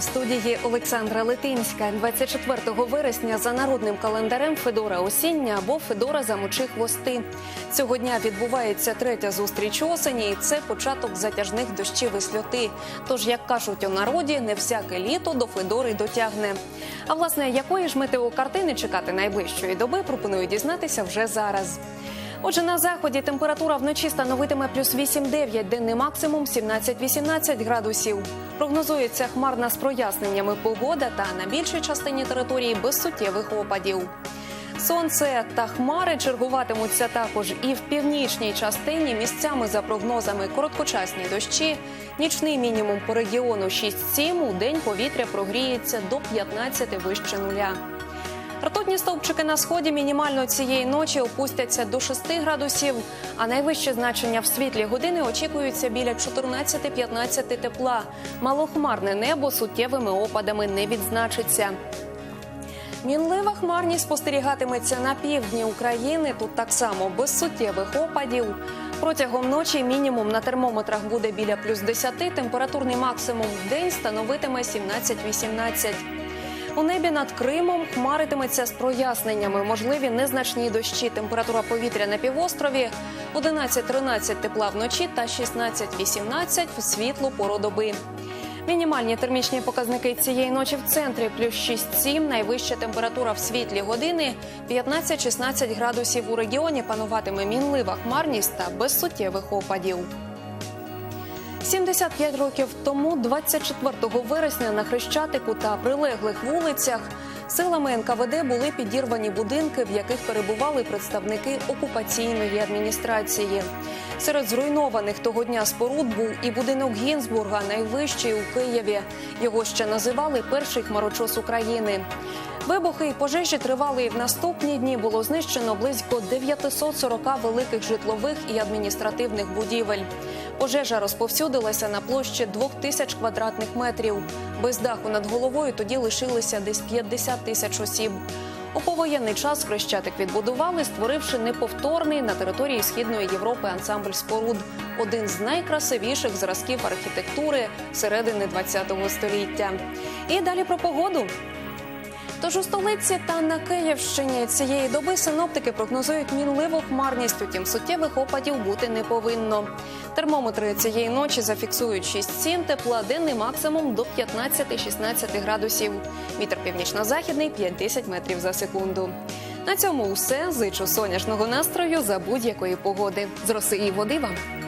студії Олександра Литинська. 24 вересня за народним календарем Федора Осіння або Федора замочи хвости. Цього дня відбувається третя зустріч осені, і це початок затяжних дощів і сльоти. Тож, як кажуть у народі, не всяке літо до Федори дотягне. А власне, якої ж метеокартини чекати найближчої доби, пропоную дізнатися вже зараз. Отже, на заході температура вночі становитиме плюс 8-9, денний максимум 17-18 градусів. Прогнозується хмарна з проясненнями погода та на більшій частині території без суттєвих опадів. Сонце та хмари чергуватимуться також і в північній частині місцями за прогнозами короткочасні дощі. Нічний мінімум по регіону 6-7, у день повітря прогріється до 15 вище нуля. Ртутні стовпчики на сході мінімально цієї ночі опустяться до 6 градусів, а найвищі значення в світлі години очікуються біля 14-15 тепла. Малохмарне небо суттєвими опадами не відзначиться. Мінлива хмарність спостерігатиметься на півдні України. Тут так само без суттєвих опадів. Протягом ночі мінімум на термометрах буде біля плюс 10, температурний максимум в день становитиме 17-18. У небі над Кримом хмаритиметься з проясненнями. Можливі незначні дощі. Температура повітря на півострові 11-13 тепла вночі та 16-18 в світлу пору доби. Мінімальні термічні показники цієї ночі в центрі плюс 6-7, найвища температура в світлі години 15-16 градусів у регіоні пануватиме мінлива хмарність та без суттєвих опадів. 75 років тому, 24 вересня, на Хрещатику та прилеглих вулицях силами НКВД були підірвані будинки, в яких перебували представники окупаційної адміністрації. Серед зруйнованих того дня споруд був і будинок Гінзбурга, найвищий у Києві. Його ще називали перший хмарочос України. Вибухи і пожежі тривали і в наступні дні. Було знищено близько 940 великих житлових і адміністративних будівель. Пожежа розповсюдилася на площі 2000 квадратних метрів. Без даху над головою тоді лишилися десь 50 тисяч осіб. У повоєнний час Хрещатик відбудували, створивши неповторний на території східної Європи ансамбль споруд, один з найкрасивіших зразків архітектури середини ХХ століття. І далі про погоду. Тож у столиці та на Київщині цієї доби синоптики прогнозують мінливу хмарність, утім суттєвих опадів бути не повинно. Термометри цієї ночі зафіксують 6-7 тепла, денний максимум до 15-16 градусів. Вітер північно-західний 5-10 метрів за секунду. На цьому все. Зичу сонячного настрою за будь-якої погоди. З роси і води вам.